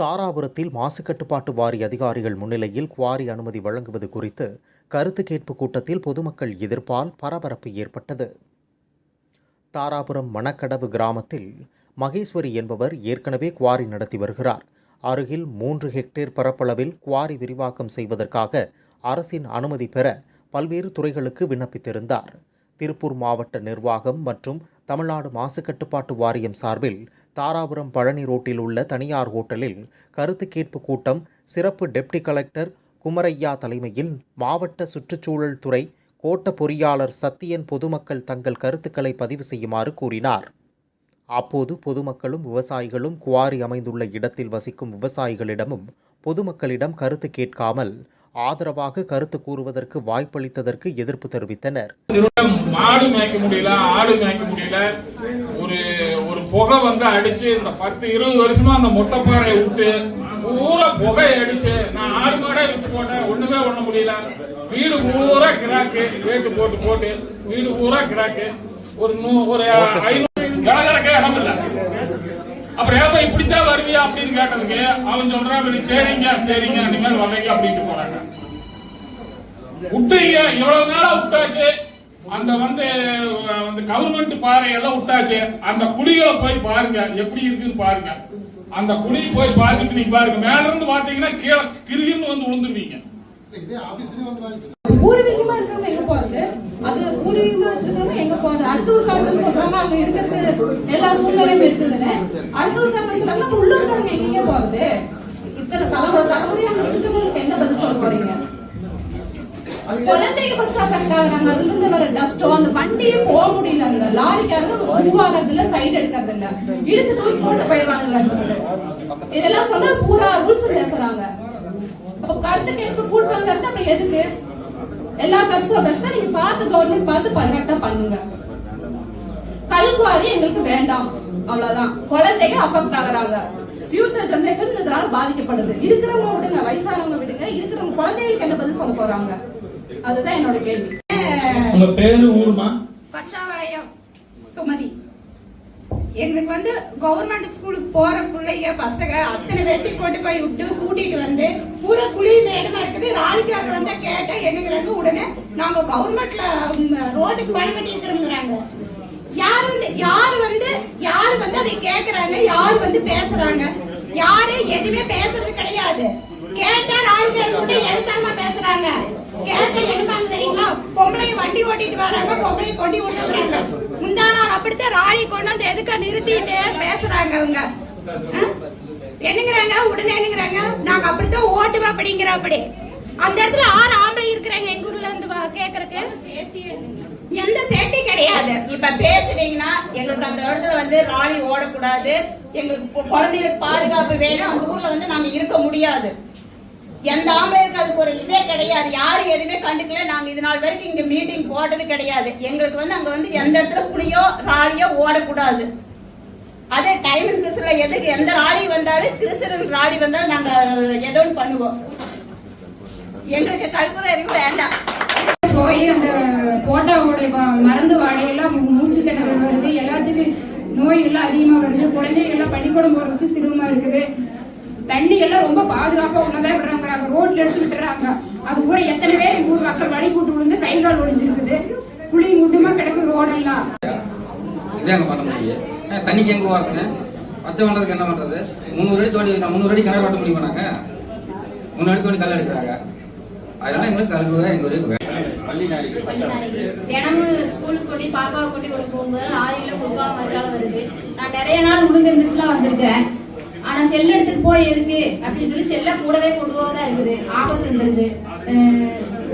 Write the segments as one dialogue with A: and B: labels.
A: தாராபுரத்தில் மாசு கட்டுப்பாட்டு வாரிய அதிகாரிகள் முன்னிலையில் குவாரி அனுமதி வழங்குவது குறித்து கருத்து கேட்பு கூட்டத்தில் பொதுமக்கள் எதிர்ப்பால் பரபரப்பு ஏற்பட்டது. தாராபுரம் மணக்கடவு கிராமத்தில் மகேஸ்வரி என்பவர் ஏற்கனவே குவாரி நடத்தி வருகிறார். அருகில் மூன்று ஹெக்டேர் பரப்பளவில் குவாரி விரிவாக்கம் செய்வதற்காக அரசின் அனுமதி பெற பல்வேறு துறைகளுக்கு விண்ணப்பித்திருந்தார். திருப்பூர் மாவட்ட நிர்வாகம் மற்றும் தமிழ்நாடு மாசு கட்டுப்பாட்டு வாரியம் சார்பில் தாராபுரம் பழனி ரோட்டில் உள்ள தனியார் ஹோட்டலில் கருத்து கேட்பு கூட்டம் சிறப்பு டெப்டி கலெக்டர் குமரையா தலைமையில் மாவட்ட சுற்றுச்சூழல் துறை கோட்ட பொறியாளர் சத்தியன் பொதுமக்கள் தங்கள் கருத்துக்களை பதிவு செய்யுமாறு கூறினார். அப்போது பொதுமக்களும் விவசாயிகளும் குவாரி அமைந்துள்ள இடத்தில் வசிக்கும் விவசாயிகளிடமும் பொதுமக்களிடம் கருத்து கேட்காமல் ஆதரவாக கருத்து கூறுவதற்கு வாய்ப்பளித்ததற்கு எதிர்ப்பு தெரிவித்தனர்.
B: மாடு மேய்க்க முடியல ஆடு மேய்க்க முடியல. ஒரு ஒரு புகை வந்து அடிச்சு இந்த பத்து இருபது வருஷமா அந்த மொட்டைப்பாறையை விட்டு பூரா புகை அடிச்சு நான் ஆடு மாடே விட்டு போட்டேன் ஒண்ணுமே பண்ண முடியல. வீடு பூரா கிராக்கு ரேட்டு போட்டு போட்டு வீடு பூரா கிராக்கு. ஒரு நூ ஒரு ஐநூறு அப்புறம் ஏப்பா இப்படித்தான் வருவியா? அப்படின்னு கேட்டதுக்கு அவன் சொல்றான் சரிங்க சரிங்க இனிமேல் வர்றீங்க அப்படின்ட்டு போறாங்க. விட்டுறீங்க இவ்வளவு நாளா விட்டாச்சு. அந்த வந்து அந்த வந்து கவர்மெண்ட் பாறையெல்லாம் விட்டாச்சு. அந்த குழிகளை போய் பாருங்க எப்படி இருக்குன்னு பாருங்க. அந்த குழி போய் பார்த்துட்டு நீங்க பாருங்க மேல இருந்து பாத்தீங்கன்னா கீழே கிருகின்னு வந்து விழுந்துருவீங்க
C: பூர்வீகமா இருக்கிறவங்க எங்க போறது? அது பூர்வீகமா வச்சிருக்கிறவங்க எங்க போறது? அடுத்த ஊர்க்காரங்க சொல்றாங்க அங்க இருக்கிறது எல்லா சூழ்நிலையும் இருக்குதுன்னு. அடுத்த ஊர்க்காரங்க சொல்றாங்க நம்ம உள்ளூர்காரங்க எங்கேயே போறது? இத்தனை தலைமுறை தலைமுறையா இருக்கிறவங்களுக்கு என்ன பதில் சொல்ல போறீங்க? குழந்தைங்க ஃபர்ஸ்ட் அஃபெக்ட் ஆகுறாங்க அதுல இருந்து வர டஸ்டோ அந்த வண்டியே போக முடியல அந்த லாரிக்காரங்க மூவ் ஆகிறது இல்ல சைடு எடுக்கிறது இல்ல இடிச்சு தூக்கி போட்டு போயிடுவானுங்க இதெல்லாம் சொன்னா பூரா ரூல்ஸ் பேசுறாங்க. அப்ப கருத்து கேட்க கூட்டம் அப்புறம் எதுக்கு? எல்லா கருத்து நீங்க பார்த்து கவர்மெண்ட் பார்த்து பர்ஃபெக்டா பண்ணுங்க. கல்குவாரி எங்களுக்கு வேண்டாம். அவ்வளவுதான். குழந்தைங்க அஃபெக்ட் ஆகுறாங்க ஃபியூச்சர் ஜெனரேஷன் இதனால பாதிக்கப்படுது. இருக்கிறவங்க விடுங்க வயசானவங்க விடுங்க இருக்கிறவங்க குழந்தைகளுக்கு என்ன பதில் சொல்ல போறாங்க? அதுதான் என்னோட கேள்வி.
B: உங்க பேரு ஊர்மா?
D: எங்களுக்கு வந்து கவர்மெண்ட் ஸ்கூலுக்கு போற பிள்ளைங்க பசங்க அத்தனை பேர்த்தையும் கொண்டு போய் விட்டு கூட்டிட்டு வந்து பூரா குழி மேடமா இருக்குது. ராலிக்காரர் வந்தா கேட்டா என்னங்கிறாங்க. உடனே நாங்க கவர்மெண்ட்ல ரோட்டுக்கு பணம் கட்டி இருக்கிறோங்கிறாங்க யார் வந்து யார் வந்து யார் வந்து அதை கேக்குறாங்க? யார் வந்து பேசுறாங்க? யாரு எதுவுமே பேசுறது கிடையாது. கேட்டா ராலிக்காரர் கூட எதுத்தாம பேசுறாங்க? கேட்டா என்ன தெரியுங்களா பொம்பளைங்க வண்டி ஓட்டிட்டு வராங்க பொம்பளை கொண்டு விட்டுறாங்க. முந்தா நாள் அப்படித்தான் ராணி கொண்டு வந்து எதுக்கா நிறுத்திட்டு பேசுறாங்க அவங்க. ஆ? என்னங்கிறாங்க உடனே என்னங்கிறாங்க நாங்க அப்படித்தான் ஓட்டுவோம் அப்படிங்கிற அப்படி அந்த இடத்துல ஆறு ஆம்பளை இருக்கிறாங்க எங்க ஊர்ல இருந்து வா- கேக்குறதுக்கு. எந்த சேஃப்டி கிடையாது. இப்ப பேசுறீங்கன்னா எங்களுக்கு அந்த இடத்துல வந்து ராலி ஓடக்கூடாது. எங்களுக்கு கு- குழந்தைகளுக்கு பாதுகாப்பு வேணும். அந்த ஊர்ல வந்து நாங்க இருக்க முடியாது. எந்த ஆம்பளைக்கு அதுக்கு ஒரு இதே கிடையாது? யாரும் எதுவுமே கண்டுக்கல. நாங்க இது நாள் வரைக்கும் இங்க மீட்டிங் போட்டது கிடையாது. எங்களுக்கு வந்து அங்க வந்து எந்த இடத்துல புளியோ ராலியோ ஓடக்கூடாது. அதே டைமிங் கிறிஸ்துல எதுக்கு எந்த ராலி வந்தாலும் கிறிஸ்தவன் ராலி வந்தாலும் நாங்க ஏதோ ஒன்று பண்ணுவோம். எங்களுக்கு கல்புரை எதுவும் வேண்டாம்.
E: போய் அந்த போட்டாவோட மருந்து வாடையெல்லாம் மூச்சு திணறல் வருது. எல்லாத்துக்கும் நோய் எல்லாம் அதிகமா வருது. குழந்தைகள் எல்லாம் பள்ளிக்கூடம் போறதுக்கு சிரமமா இருக்குது. தண்ணி எல்லாம் ரொம்ப பாதுகாப்பா உள்ளதா விடுறாங்க. ரோட்ல எடுத்து விட்டுறாங்க. அது ஊரை எத்தனை பேர் எங்க ஊர் மக்கள் வழி கூட்டு விழுந்து கை கால் ஒடிஞ்சிருக்குது புளி முட்டுமா கிடக்கு ரோடெல்லாம்.
F: இதாங்க பண்ண முடியும் தண்ணிக்கு எங்க போறதுங்க பச்சை பண்றதுக்கு என்ன பண்றது? முந்நூறு அடி தோண்டி நான் முந்நூறு அடி கிணறு வெட்ட முடியுமா நாங்க? முந்நூறு அடி தோண்டி கல் எடுக்கிறாங்க. அதனால எங்களுக்கு கல்வி எங்க ஊருக்கு
G: தினமும் ஸ்கூலுக்கு கொண்டு பாப்பாவை கொண்டு போகும்போது லாரியில மறுக்காலம் வருது. நான் நிறைய நாள் உளுந்து இருந்துச்சுலாம் வந்திருக்கிறேன். ஆனா செல் எடுத்துட்டு போய் எதுக்கு? அப்படின்னு சொல்லி செல்ல கூடவே கொண்டு போகதான் இருக்குது. ஆபத்துன்றது இருந்தது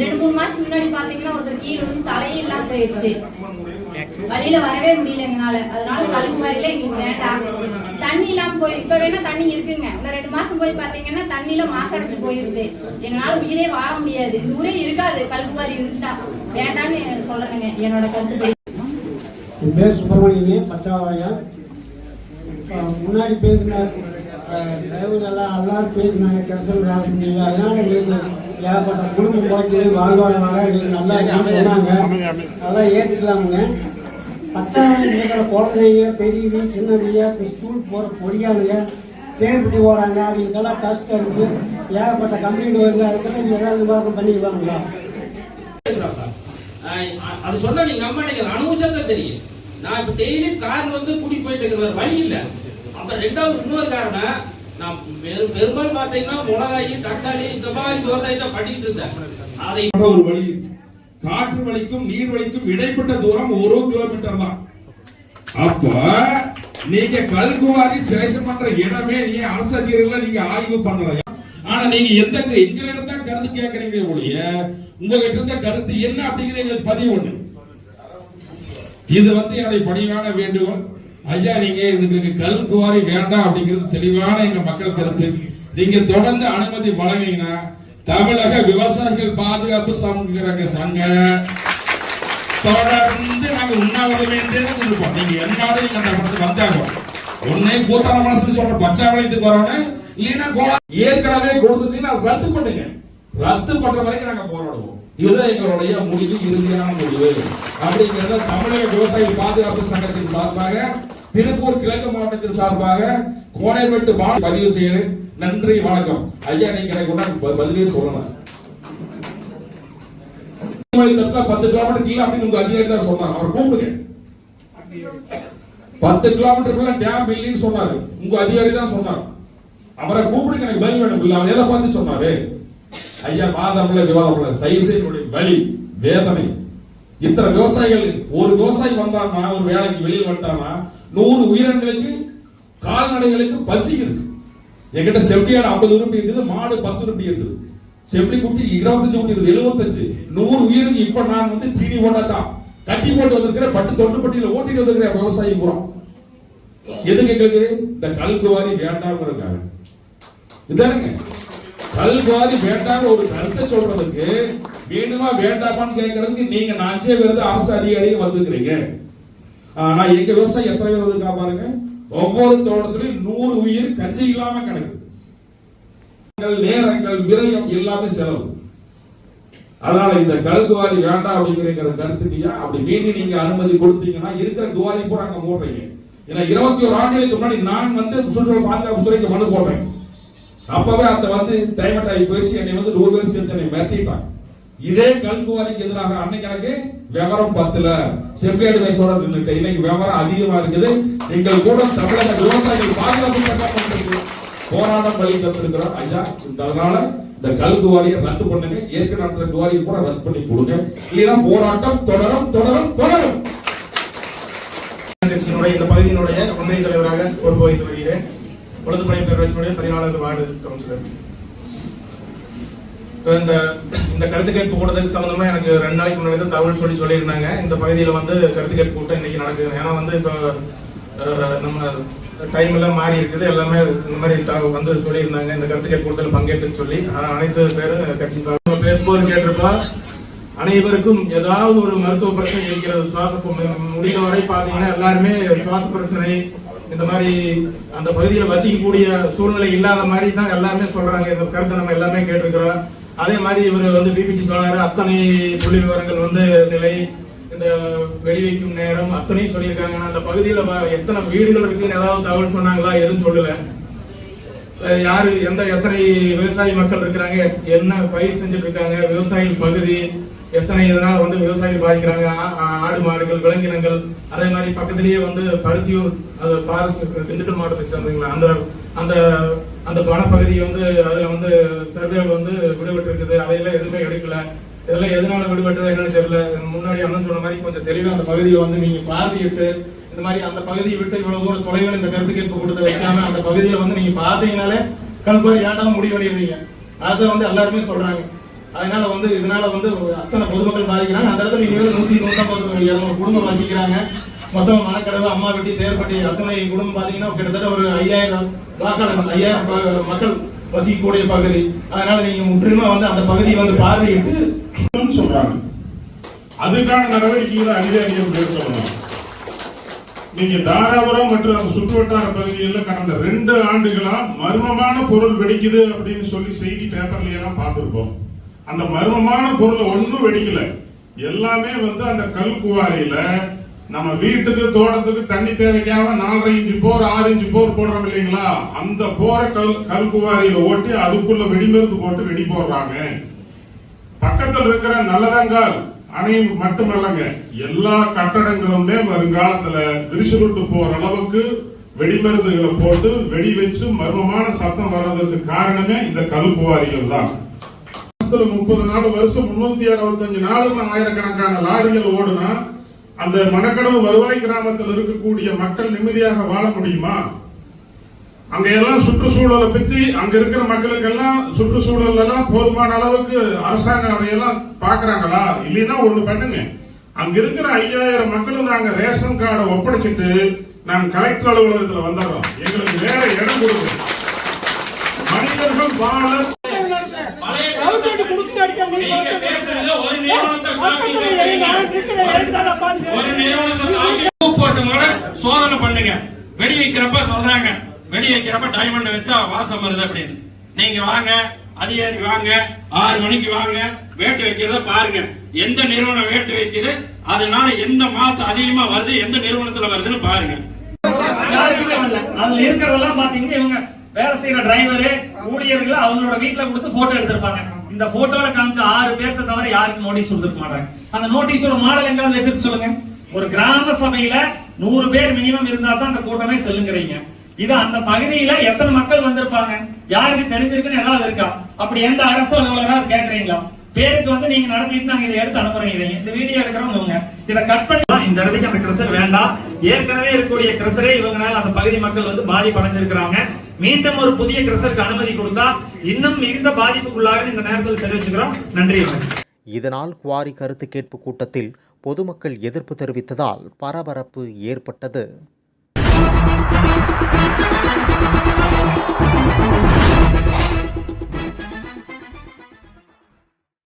G: ரெண்டு மூணு மாசம் முன்னாடி பாத்தீங்கன்னா ஒருத்தர் கீழே வந்து தலையெல்லாம் போயிடுச்சு வழியில வரவே முடியல எங்களால. அதனால கழுகு மாதிரில எங்களுக்கு வேண்டாம். தண்ணி இல்லாம போய் இப்ப வேணா தண்ணி இருக்குங்க. இந்த ரெண்டு மாசம் போய் பாத்தீங்கன்னா தண்ணியில மாசடைச்சு போயிருது. எங்களால உயிரே வாழ முடியாது. இந்த ஊரே இருக்காது. கழுகு மாதிரி இருந்துச்சா வேண்டாம்னு சொல்றேங்க என்னோட கருத்து
H: என் பேர் சுப்பிரமணியன் பச்சாவாயா முன்னாடி பேசின டிரைவர் எல்லாம் எல்லாரும் பேசினாங்க கெசல் ராசிங்க அதனால எங்களுக்கு ஏகப்பட்ட குடும்பம் போச்சு வாழ்வாதாரம் எங்களுக்கு நல்லா சொன்னாங்க. அதெல்லாம் ஏற்றுக்கலாமுங்க பத்தாயிரம் இருக்கிற குழந்தைங்க பெரியவங்க சின்னவங்க இப்போ ஸ்கூல் போகிற பொடியாளுங்க தேர்வுக்கு போகிறாங்க அவங்களுக்கெல்லாம் டஸ்ட் அடிச்சு ஏகப்பட்ட கம்ப்ளைண்ட் வருது அதுக்கெல்லாம் நீங்கள் ஏதாவது விவாதம் பண்ணிக்குவாங்களா
I: அது சொன்னா நீங்க நம்ப மாட்டேங்கிறது அனுபவிச்சா தான் தெரியும். நான் இப்ப டெய்லி கார் வந்து கூட்டி போயிட்டு இருக்கிற வழி இல்ல அப்புறம் ரெண்டாவது இன்னொரு காரணம் நான் பெரும் பெரும்பாலும் பார்த்தீங்கன்னா மிளகாய் தக்காளி இந்த மாதிரி விவசாயத்தை பண்ணிட்டு இருந்தேன். அதை
J: ஒரு வழி காற்று வழிக்கும் நீர் வழிக்கும் இடைப்பட்ட தூரம் ஒரு கிலோமீட்டர் தான். அப்ப நீங்க கல்குவாரி சேஷம் பண்ற இடமே நீங்க அரசு நீங்க ஆய்வு பண்ணலாம் ஆனா நீங்க எந்த எங்ககிட்ட தான் கருத்து கேட்கறீங்க ஒழிய உங்ககிட்ட இருந்த கருத்து என்ன அப்படிங்கிறது எங்களுக்கு பதிவு ஒண்ணு. இது வந்து என்னுடைய பணிவான வேண்டுகோள். ஐயா நீங்க இதுக்கு கல் குவாரி வேண்டாம் அப்படிங்கிறது தெளிவான எங்க மக்கள் கருத்து. நீங்க தொடர்ந்து அனுமதி வழங்கினா தமிழக விவசாயிகள் பாதுகாப்பு சங்க சங்க தொடர்ந்து நாங்க உண்ணாவிரதமே இருப்போம். நீங்க என்னாலும் நீங்க அந்த படத்துக்கு வந்தாங்க ஒன்னே கூத்தான மனசுன்னு சொல்ற பச்சை வளையத்துக்கு இல்லைன்னா கோலா ஏற்கனவே கொடுத்துருந்தீங்கன்னா அதை ரத்து பண்ணுங்க ரத்து பண்ற வரைக்கும் நாங்க போராடுவோம். இதுதான் எங்களுடைய முடிவு இறுதியான முடிவு. அப்படிங்கிறத தமிழக விவசாய பாதுகாப்பு சங்கத்தின் சார்பாக திருப்பூர் கிழக்கு மாவட்டத்தின் சார்பாக கோடைவெட்டு வாழ் பதிவு செய்கிறேன் நன்றி வணக்கம். ஐயா நீங்க எனக்கு உடனே பதிலே சொல்லலாம் பத்து கிலோமீட்டர் இல்ல அப்படின்னு உங்க அதிகாரி தான் சொன்னார். அவர் கூப்பிடுங்க. பத்து கிலோமீட்டருக்குள்ள டேம் இல்லைன்னு சொன்னாரு. உங்க அதிகாரி தான் சொன்னார். அவரை கூப்பிடுங்க எனக்கு பதில் வேணும். இல்ல அவர் எதை பார்த்து சொன்னாரு? ஐயா மாதம்ல விவாதம்ல சைசைனுடைய வழி வேதனை. இத்தனை விவசாயிகள் ஒரு விவசாயி வந்தான்னா ஒரு வேலைக்கு வெளியில் வந்துட்டானா நூறு உயிரினங்களுக்கு கால்நடைகளுக்கு பசி இருக்கு. எங்கிட்ட செப்டியாடு ஐம்பது உருப்படி இருக்குது மாடு பத்து உருப்படி இருக்குது. செப்டி குட்டி இருபத்தஞ்சு குட்டி இருக்குது எழுபத்தஞ்சு. நூறு உயிருக்கு இப்ப நான் வந்து தீனி போட்டாதான் கட்டி போட்டு வந்திருக்கிற பட்டு தொண்டு பட்டியில் ஓட்டிட்டு வந்திருக்கிற விவசாயி புறம் எதுக்கு எங்களுக்கு? இந்த கல்குவாரி வேண்டாம்ங்கிறதுக்காக இதானுங்க. கல்குவாரி வேண்டாம் ஒரு கருத்தை சொல்றதுக்கு வேணுமா வேண்டாமான்னு கேட்கறதுக்கு நீங்க நான் விருது அரசு அதிகாரிகள் வந்திருக்கிறீங்க ஆனா எங்க விவசாயம் எத்தனை பேர் இருக்கா பாருங்க? ஒவ்வொரு தோட்டத்திலையும் நூறு உயிர் கஞ்சி இல்லாம கிடக்குது. நேரங்கள் விரயம் எல்லாமே செலவு. அதனால இந்த கல்குவாரி வேண்டாம் அப்படிங்கிற கருத்துக்கியா அப்படி மீண்டும் நீங்க அனுமதி கொடுத்தீங்கன்னா இருக்கிற குவாரி பூரா அங்க மூடுறீங்க. ஏன்னா இருபத்தி ஒரு ஆண்டுகளுக்கு முன்னாடி நான் வந்து சுற்றுலா பாதுகாப்பு துறைக்கு மனு போடுறேன் அப்பவே அந்த வந்து டைமட் ஆகி போயிடுச்சு. என்னை வந்து நூறு பேர் சேர்த்து என்னை மிரட்டிட்டாங்க. இதே கல்குவாரிக்கு எதிராக அன்னைக்கு எனக்கு விவரம் பத்துல. செம்பியாடு வயசோட நின்றுட்டு இன்னைக்கு விவரம் அதிகமா இருக்குது. நீங்கள் கூட தமிழக விவசாயிகள் பாதுகாப்பு சட்டம் போராட்டம் வழி ஐயா இந்த அதனால இந்த கல்குவாரியை ரத்து பண்ணுங்க. ஏற்கனவே நடந்த குவாரியை கூட ரத்து பண்ணி கொடுங்க. இல்லைன்னா போராட்டம் தொடரும் தொடரும் தொடரும்.
K: இந்த பகுதியினுடைய ஒன்றிய தலைவராக பொறுப்பு வகித்து வருகிறேன். பொழுதுபணி பேரவையினுடைய பதினாலாவது வார்டு கவுன்சிலர். இந்த இந்த கருத்து கேட்பு கூட்டத்துக்கு சம்மந்தமாக எனக்கு ரெண்டு நாளைக்கு முன்னாடி தான் தகவல் சொல்லி சொல்லியிருந்தாங்க. இந்த பகுதியில் வந்து கருத்து கேட்பு கூட்டம் இன்னைக்கு நடக்குது. ஏன்னா வந்து இப்போ நம்ம டைம் எல்லாம் மாறி இருக்குது. எல்லாமே இந்த மாதிரி த- வந்து சொல்லியிருந்தாங்க. இந்த கருத்து கேட்பு கூட்டத்தில் பங்கேற்றுன்னு சொல்லி. ஆனால் அனைத்து பேரும் கட்சி சார்பா பேசும்போது கேட்டிருப்பா அனைவருக்கும் ஏதாவது ஒரு மருத்துவ பிரச்சனை இருக்கிறது சுவாச முடிந்த முடிந்தவரை பார்த்தீங்கன்னா எல்லாருமே சுவாச பிரச்சனை இந்த மாதிரி அந்த பகுதியில் வசிக்கக்கூடிய சூழ்நிலை இல்லாத மாதிரி தான் எல்லாருமே சொல்றாங்க. இந்த கருத்தை நம்ம எல்லாமே கேட்டிருக்கிறோம். அதே மாதிரி இவர் வந்து பிபிடி சொன்னார் அத்தனை புள்ளி விவரங்கள் வந்து நிலை இந்த வெளிவைக்கும் நேரம் அத்தனையும் சொல்லியிருக்காங்க. அந்த பகுதியில் எத்தனை வீடுகள் இருக்குன்னு ஏதாவது தகவல் சொன்னாங்களா எதுவும் சொல்லல. யாரு எந்த எத்தனை விவசாயி மக்கள் இருக்கிறாங்க என்ன பயிர் செஞ்சுட்டு இருக்காங்க விவசாயி பகுதி எத்தனை இதனால வந்து விவசாயிகள் பாதிக்கிறாங்க ஆடு மாடுகள் விலங்கினங்கள் அதே மாதிரி பக்கத்திலேயே வந்து பருத்தியூர் அது பாரஸ்ட் திண்டுக்கல் மாவட்டத்தை சேர்ந்தீங்களா அந்த அந்த அந்த வனப்பகுதி வந்து அதில் வந்து சர்வேவில் வந்து விடுபட்டு இருக்குது அதையெல்லாம் எதுவுமே எடுக்கல. இதெல்லாம் எதனால விடுபட்டது என்னன்னு தெரியல. முன்னாடி அண்ணன் சொன்ன மாதிரி கொஞ்சம் தெளிவாக அந்த பகுதியை வந்து நீங்கள் பார்வையிட்டு இந்த மாதிரி அந்த பகுதியை விட்டு இவ்வளவு தூரம் தொலைவில் இந்த கருத்து கேட்பு கொடுத்து வைக்காம அந்த பகுதியை வந்து நீங்கள் பார்த்தீங்கனாலே கல்குவாரி வேண்டாம் முடிவு பண்ணிடுவீங்க. அதை வந்து எல்லாருமே சொல்கிறாங்க அதனால வந்து இதனால வந்து அத்தனை பொதுமக்கள் பாதிக்கிறாங்க. அந்த இடத்துல நீங்கள் நூற்றி நூற்றம்பது இருநூறு குடும்பம் வசிக்கிறாங்க. மொத்தம் மணக்கடவு அம்மா வெட்டி தேர்ப்பட்டி அத்தனை குடும்பம் பார்த்தீங்கன்னா கிட்டத்தட்ட ஒரு ஐயாயிரம் வாக்காளர் ஐயாயிரம் மக்கள் வசிக்கக்கூடிய பகுதி. அதனால நீங்க முற்றிலுமா வந்து அந்த பகுதியை வந்து பார்வையிட்டு
J: சொல்றாங்க. அதுக்கான நடவடிக்கைகளை அதிகாரிகள் மேற்கொள்ளணும் நீங்க தாராபுரம் மற்றும் அந்த சுற்றுவட்டார பகுதிகளில் கடந்த ரெண்டு ஆண்டுகளா மர்மமான பொருள் வெடிக்குது அப்படின்னு சொல்லி செய்தி பேப்பர்ல எல்லாம் பார்த்துருப்போம். அந்த மர்மமான பொருளை ஒன்றும் வெடிக்கல. எல்லாமே வந்து அந்த கல் குவாரியில
L: நம்ம வீட்டுக்கு தோட்டத்துக்கு தண்ணி தேவைக்காக நாலரை இன்ச்சு போர் ஆறு இன்ச்சு போர் போடுறோம் இல்லைங்களா? அந்த போரை கல் கல்குவாரியில ஓட்டி அதுக்குள்ள வெடிமருந்து போட்டு வெடி போடுறாங்க. பக்கத்தில் இருக்கிற நல்லதங்கால் அணை மட்டுமல்லங்க எல்லா கட்டடங்களுமே வருங்காலத்துல விரிசுருட்டு போற அளவுக்கு வெடிமருந்துகளை போட்டு வெடி வச்சு மர்மமான சத்தம் வர்றதுக்கு காரணமே இந்த கல்குவாரிகள் தான். முப்பது நாள் வருஷம் முன்னூத்தி அறுபத்தஞ்சு நாள் ஆயிரக்கணக்கான லாரிகள் ஓடுனா அந்த மணக்கடவு வருவாய் கிராமத்தில் இருக்கக்கூடிய மக்கள் நிம்மதியாக வாழ முடியுமா? அங்க எல்லாம் சுற்றுச்சூழலை பத்தி அங்க இருக்கிற மக்களுக்கு எல்லாம் சுற்றுச்சூழல் எல்லாம் போதுமான அளவுக்கு அரசாங்கம் அதையெல்லாம் பாக்குறாங்களா இல்லைன்னா ஒண்ணு பண்ணுங்க. அங்க இருக்கிற ஐயாயிரம் மக்களும் நாங்க ரேஷன் கார்டை ஒப்படைச்சிட்டு நாங்க கலெக்டர் அலுவலகத்துல வந்துடுறோம். எங்களுக்கு வேற இடம் கொடுங்க. மனிதர்கள் வாழ
I: ஒரு நிறுவனத்தை. ஒரு நிறுவனத்தை தாக்கி போட்டு கூட சோதனை பண்ணுங்க வெடி வைக்கிறப்ப சொல்றாங்க வெடி வைக்கிறப்ப டைமண்ட் வச்சா வாசம் வருது அப்படின்னு நீங்க வாங்க அதிகாரி வாங்க ஆறு மணிக்கு வாங்க வேட்டு வைக்கிறத பாருங்க எந்த நிறுவனம் வேட்டு வைக்குது அதனால எந்த மாசம் அதிகமா வருது எந்த நிறுவனத்துல வருதுன்னு பாருங்க
M: அதுல இருக்கிறதெல்லாம் பாத்தீங்கன்னா இவங்க வேலை செய்யற டிரைவரு ஊழியர்கள் அவங்களோட வீட்டுல கொடுத்து போட்டோ எடுத்திருப்பாங்க இந்த போட்டோல காமிச்ச ஆறு பேர்த்த தவிர யாருக்கும் நோட்டீஸ் கொடுத்துருக்க மாட்டாங்க. அந்த நோட்டீஸோட மாடல் எங்காவது வச்சிருக்கு சொல்லுங்க. ஒரு கிராம சபையில நூறு பேர் மினிமம் இருந்தா தான் அந்த கூட்டமே செல்லுங்கிறீங்க. இது அந்த பகுதியில எத்தனை மக்கள் வந்திருப்பாங்க? யாருக்கு தெரிஞ்சிருக்குன்னு ஏதாவது இருக்கா? அப்படி எந்த அரசு அலுவலராக கேட்கறீங்களா? பேருக்கு வந்து நீங்க நடத்திட்டு நாங்க இதை எடுத்து அனுப்புறீங்க இந்த வீடியோ எடுக்கிறவங்க இதை கட் பண்ணி இந்த இடத்துக்கு அந்த கிரசர் வேண்டாம். ஏற்கனவே இருக்கக்கூடிய கிரசரே இவங்களால அந்த பகுதி மக்கள் வந்து பாதிப்படைஞ்சிருக்கிறாங்க. மீண்டும் ஒரு புதிய கிரசருக்கு அனுமதி கொடுத்தா இன்னும் மிகுந்த பாதிப்புக்குள்ளாக இந்த நேரத்தில் தெரிவிச்சுக்கிறோம். நன்றி வணக்கம்.
A: இதனால் குவாரி கருத்து கேட்பு கூட்டத்தில் பொதுமக்கள் எதிர்ப்பு தெரிவித்ததால் பரபரப்பு ஏற்பட்டது.